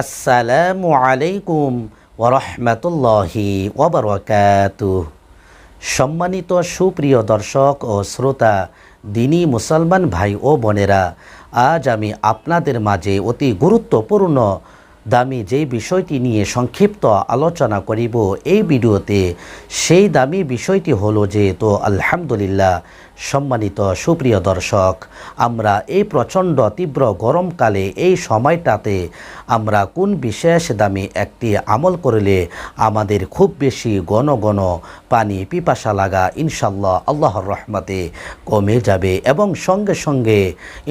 আসসালামু আলাইকুম ওরহমতুল্লাহি ওবরকাতু সম্মানিত সুপ্রিয় দর্শক ও শ্রোতা, দিনী মুসলমান ভাই ও বোনেরা, আজ আমি আপনাদের মাঝে অতি গুরুত্বপূর্ণ দামি যেই বিষয়টি নিয়ে সংক্ষিপ্ত আলোচনা করিব এই ভিডিওতে, সেই দামি বিষয়টি হলো যে, তো আলহামদুলিল্লাহ, সম্মানিত সুপ্রিয় দর্শক, আমরা এই প্রচণ্ড তীব্র গরমকালে এই সময়টাতে আমরা কোন বিশেষ দামি একটি আমল করলে আমাদের খুব বেশি ঘন ঘন পানি পিপাসা লাগা ইনশাল্লাহ আল্লাহর রহমতে কমে যাবে এবং সঙ্গে সঙ্গে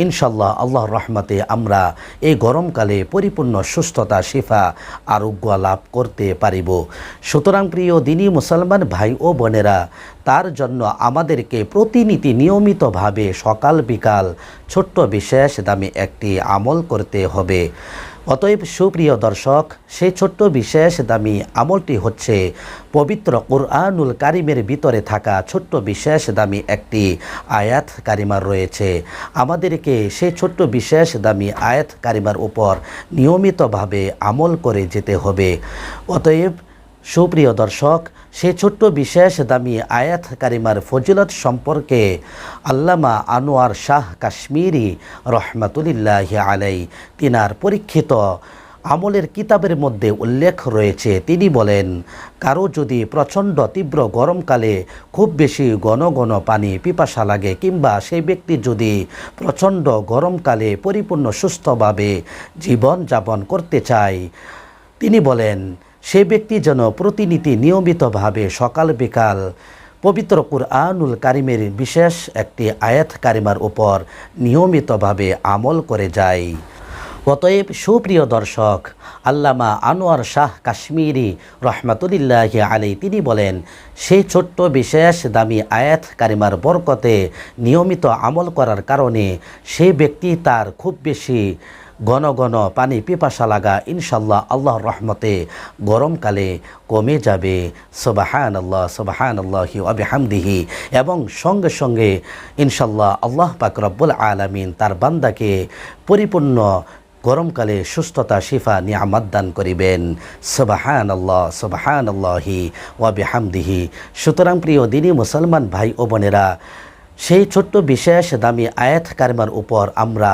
ইনশাল্লাহ আল্লাহর রহমতে আমরা এই গরমকালে পরিপূর্ণ সুস্থতা, শিফা, আরোগ্য লাভ করতে পারিব। সুতরাং প্রিয় দিনী মুসলমান ভাই ও বোনেরা, তার জন্য আমাদেরকে প্রতিনিধি নিয়মিতভাবে সকাল বিকাল ছোট্ট বিশেষ দামে একটি আমল করতে হবে। অতএব সুপ্রিয় দর্শক সেই ছোট্ট বিশেষ দামি আমলটি হচ্ছে পবিত্র কোরআনুল কারিমের ভিতরে থাকা ছোট্ট বিশেষ দামি একটি আয়াত কারিমার রয়েছে। আমাদেরকে সেই ছোট্ট বিশেষ দামি আয়াত কারিমার উপর নিয়মিতভাবে আমল করে যেতে হবে। অতএব সুপ্রিয় দর্শক, সে ছোট্ট বিশেষ দামি আয়াত কারিমার ফজিলত সম্পর্কে আল্লামা আনোয়ার শাহ কাশ্মীরি রহমাতুলিল্লাহ আলাই তিনার পরীক্ষিত আমলের কিতাবের মধ্যে উল্লেখ রয়েছে। তিনি বলেন, কারও যদি প্রচণ্ড তীব্র গরমকালে খুব বেশি ঘন ঘন পানি পিপাসা লাগে কিংবা সেই ব্যক্তি যদি প্রচণ্ড গরমকালে পরিপূর্ণ সুস্থভাবে জীবন যাপন করতে চায়, তিনি বলেন সে ব্যক্তি যেন প্রতিনিধি নিয়মিতভাবে সকাল বিকাল পবিত্র কুরআনুল কারিমের বিশেষ একটি আয়াত কারিমার উপর নিয়মিতভাবে আমল করে যায়। অতএব সুপ্রিয় দর্শক, আল্লামা আনোয়ার শাহ কাশ্মীরি রহমাতুলিল্লাহ আলী তিনি বলেন, সেই ছোট্ট বিশেষ দামি আয়াত কারিমার বরকতে নিয়মিত আমল করার কারণে সে ব্যক্তি তার খুব বেশি ঘন ঘন পানি পিপাসা লাগা ইনশাল্লাহ আল্লাহর রহমতে গরমকালে কমে যাবে। সোবাহান আল্লাহ সোবাহান আল্লাহি আবিহামদিহি এবং সঙ্গে সঙ্গে ইনশাল্লাহ আল্লাহ পাক রব্বুল আলমিন তার বান্দাকে পরিপূর্ণ গরমকালে সুস্থতা, শিফা, নিয়ামত দান করিবেন। সবাহান আল্লাহ সবাহান আল্লাহি ওয়াবিহামদিহি সুতরাং প্রিয় দিনী মুসলমান ভাই ও বোনেরা সেই ছোট্ট বিশেষ দামি আয়াত কারিমার উপর আমরা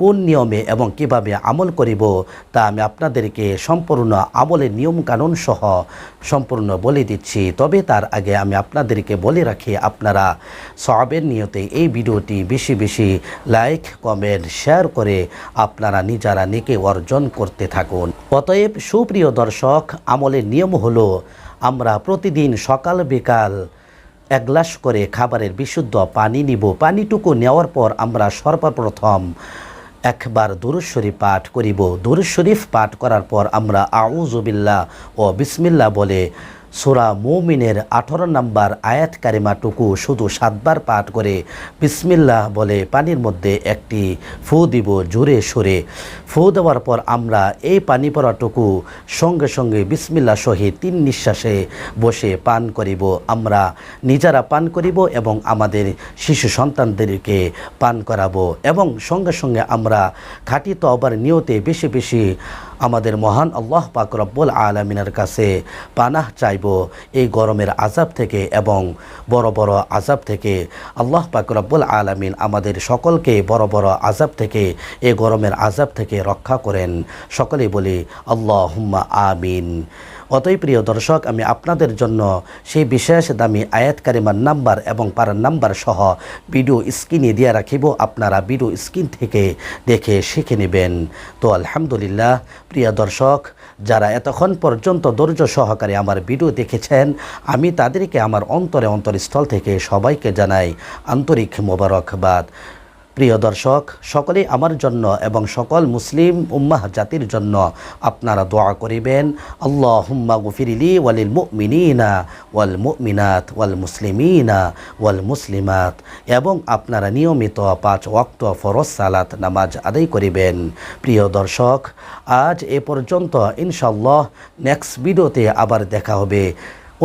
কোন নিয়মে এবং কীভাবে আমল করিব তা আমি আপনাদেরকে সম্পূর্ণ আমলের নিয়মকানুন সহ সম্পূর্ণ বলে দিচ্ছি। তবে তার আগে আমি আপনাদেরকে বলে রাখি, আপনারা সবের নিয়তে এই ভিডিওটি বেশি বেশি লাইক, কমেন্ট, শেয়ার করে আপনারা নিজেরা নেকে অর্জন করতে থাকুন। অতএব সুপ্রিয় দর্শক, আমলের নিয়ম হলো, আমরা প্রতিদিন সকাল বিকাল এক গ্লাস করে খাবারের বিশুদ্ধ পানি নিব। পানিটুকু নেওয়ার পর আমরা সর্বপ্রথম একবার দুরুজ শরীফ পাঠ করিব। দুরুজ শরীফ পাঠ করার পর আমরা আউজুবিল্লা ও বিসমিল্লা বলে সুরা মৌমিনের আঠারো নম্বর আয়াত কারিমাটুকু শুধু সাতবার পাঠ করে বিসমিল্লাহ বলে পানির মধ্যে একটি ফু দিব জোরে সরে। ফু দেওয়ার পর আমরা এই পানি পড়াটুকু সঙ্গে সঙ্গে বিসমিল্লা সহিত তিন নিঃশ্বাসে বসে পান করিব। আমরা নিজেরা পান করিব এবং আমাদের শিশু সন্তানদেরকে পান করাবো এবং সঙ্গে সঙ্গে আমরা খাঁটি তবার নিয়তে বেশি বেশি আমাদের মহান আল্লাহ পাক রব্বুল আলমিনের কাছে পানাহ চাইব। এই গরমের আজাব থেকে এবং বড় বড় আজাব থেকে আল্লাহ পাক রব্বুল আলমিন আমাদের সকলকে বড় বড় আজাব থেকে, এই গরমের আজাব থেকে রক্ষা করেন। সকলে বলি আল্লাহ হুম্মা আমিন। অতই প্রিয় দর্শক, আমি আপনাদের জন্য সেই বিশেষ দামি আয়াত কারিমার নাম্বার এবং পারার নাম্বার সহ ভিডিও স্ক্রিনে দিয়ে রাখিব। আপনারা ভিডিও স্ক্রিন থেকে দেখে শিখে নেবেন। তো আলহামদুলিল্লাহ, প্রিয় দর্শক, যারা এতক্ষণ পর্যন্ত ধৈর্য সহকারে আমার ভিডিও দেখেছেন, আমি তাদেরকে আমার অন্তরে অন্তরস্থল থেকে সবাইকে জানাই আন্তরিক মোবারকবাদ। প্রিয় দর্শক সকলেই আমার জন্য এবং সকল মুসলিম উম্মাহ জাতির জন্য আপনারা দোয়া করিবেন। আল্লাহ হুম্মা গুফিরিলি ওয়ালিল মুমিনিনা ওয়াল মুমিনাত ওয়াল মুসলিমিনা ওয়াল মুসলিমাত এবং আপনারা নিয়মিত পাঁচ ওয়াক্ত ফরজ সালাত নামাজ আদায় করিবেন। প্রিয় দর্শক, আজ এ পর্যন্ত ইনশাল্লাহ নেক্সট ভিডিওতে আবার দেখা হবে।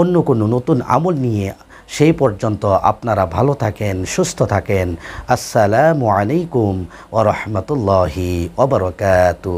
অন্য কোনো নতুন আমল নিয়ে সেই পর্যন্ত আপনারা ভালো থাকেন সুস্থ থাকেন। আসসালামু আলাইকুম ওরহমতুল্লাহি ওবরকাতু